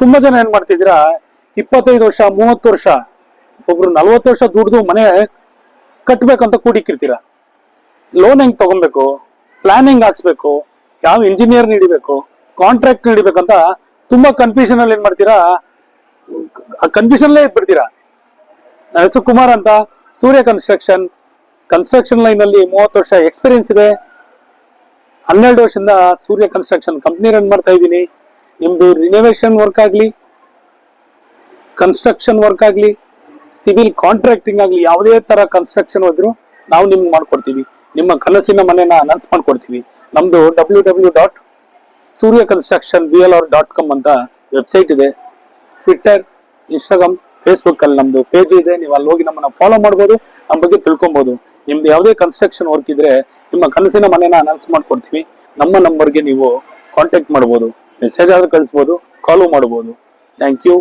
ತುಂಬಾ ಜನ ಏನ್ ಮಾಡ್ತಿದ್ದೀರಾ? ಇಪ್ಪತ್ತೈದು ವರ್ಷ, ಮೂವತ್ತು ವರ್ಷ, ಒಬ್ರು ನಲ್ವತ್ತು ವರ್ಷ ದುಡ್ದು ಮನೆ ಕಟ್ಬೇಕಂತ ಕೂಡಿಕ್ಕಿರ್ತೀರ? ಲೋನ್ ಹೆಂಗ್ ತಗೊಬೇಕು? ಪ್ಲಾನಿಂಗ್ ಹಾಕ್ಸ್ಬೇಕು? ಯಾವ ಇಂಜಿನಿಯರ್ ಹಿಡಿಬೇಕು ಕಾಂಟ್ರಾಕ್ಟ್ ಹಿಡಿಬೇಕಂತ ತುಂಬಾ ಕನ್ಫ್ಯೂಷನ್ ಅಲ್ಲಿ ಏನ್ ಮಾಡ್ತೀರಾ? ಕನ್ಫ್ಯೂಷನ್ ಬಿಡ್ತೀರಾ ನನ್ನ ಹೆಸರು ಕುಮಾರ್ ಅಂತ, ಸೂರ್ಯ ಕನ್ಸ್ಟ್ರಕ್ಷನ್ ಕನ್ಸ್ಟ್ರಕ್ಷನ್ ಲೈನ್ ಅಲ್ಲಿ ಮೂವತ್ತು ವರ್ಷ ಎಕ್ಸ್ಪೀರಿಯನ್ಸ್ ಇದೆ. ಹನ್ನೆರಡು ವರ್ಷದಿಂದ ಸೂರ್ಯ ಕನ್ಸ್ಟ್ರಕ್ಷನ್ ಕಂಪ್ನಿ ರನ್ ಮಾಡ್ತಾ ಇದ್ದೀನಿ. ನಿಮ್ದು ರಿನೋವೇಷನ್ ವರ್ಕ್ ಆಗಲಿ ಕನ್ಸ್ಟ್ರಕ್ಷನ್ ವರ್ಕ್ ಆಗಲಿ ಸಿವಿಲ್ ಕಾಂಟ್ರಾಕ್ಟಿಂಗ್ ಆಗಲಿ, ಯಾವುದೇ ತರ ಕನ್ಸ್ಟ್ರಕ್ಷನ್ ಹೋದ್ರು ನಾವು ನಿಮ್ಗೆ ಮಾಡ್ಕೊಡ್ತೀವಿ. ನಿಮ್ಮ ಕನಸಿನ ಮನೆನ ಅನೌನ್ಸ್ ಮಾಡ್ಕೊಡ್ತೀವಿ. ನಮ್ದು W W dot Surya construction B L R dot com ಅಂತ ವೆಬ್ಸೈಟ್ ಇದೆ. ಟ್ವಿಟ್ಟರ್ ಇನ್ಸ್ಟಾಗ್ರಾಮ್ ಫೇಸ್ಬುಕ್ ಅಲ್ಲಿ ನಮ್ದು ಪೇಜ್ ಇದೆ. ನೀವು ಅಲ್ಲಿ ಹೋಗಿ ನಮ್ಮನ್ನ ಫಾಲೋ ಮಾಡ್ಬೋದು ನಮ್ಮ ಬಗ್ಗೆ ತಿಳ್ಕೊಬಹುದು ನಿಮ್ದು ಯಾವುದೇ ಕನ್ಸ್ಟ್ರಕ್ಷನ್ ವರ್ಕ್ ಇದ್ರೆ ನಿಮ್ಮ ಕನಸಿನ ಮನೆನ ಅನೌನ್ಸ್ ಮಾಡ್ಕೊಡ್ತೀವಿ. ನಮ್ಮ ನಂಬರ್ಗೆ ನೀವು ಕಾಂಟ್ಯಾಕ್ಟ್ ಮಾಡ್ಬೋದು. ಮೆಸೇಜ್ ಆದರೂ ಕಳಿಸ್ಬೋದು ಕಾಲು ಮಾಡ್ಬೋದು. Thank you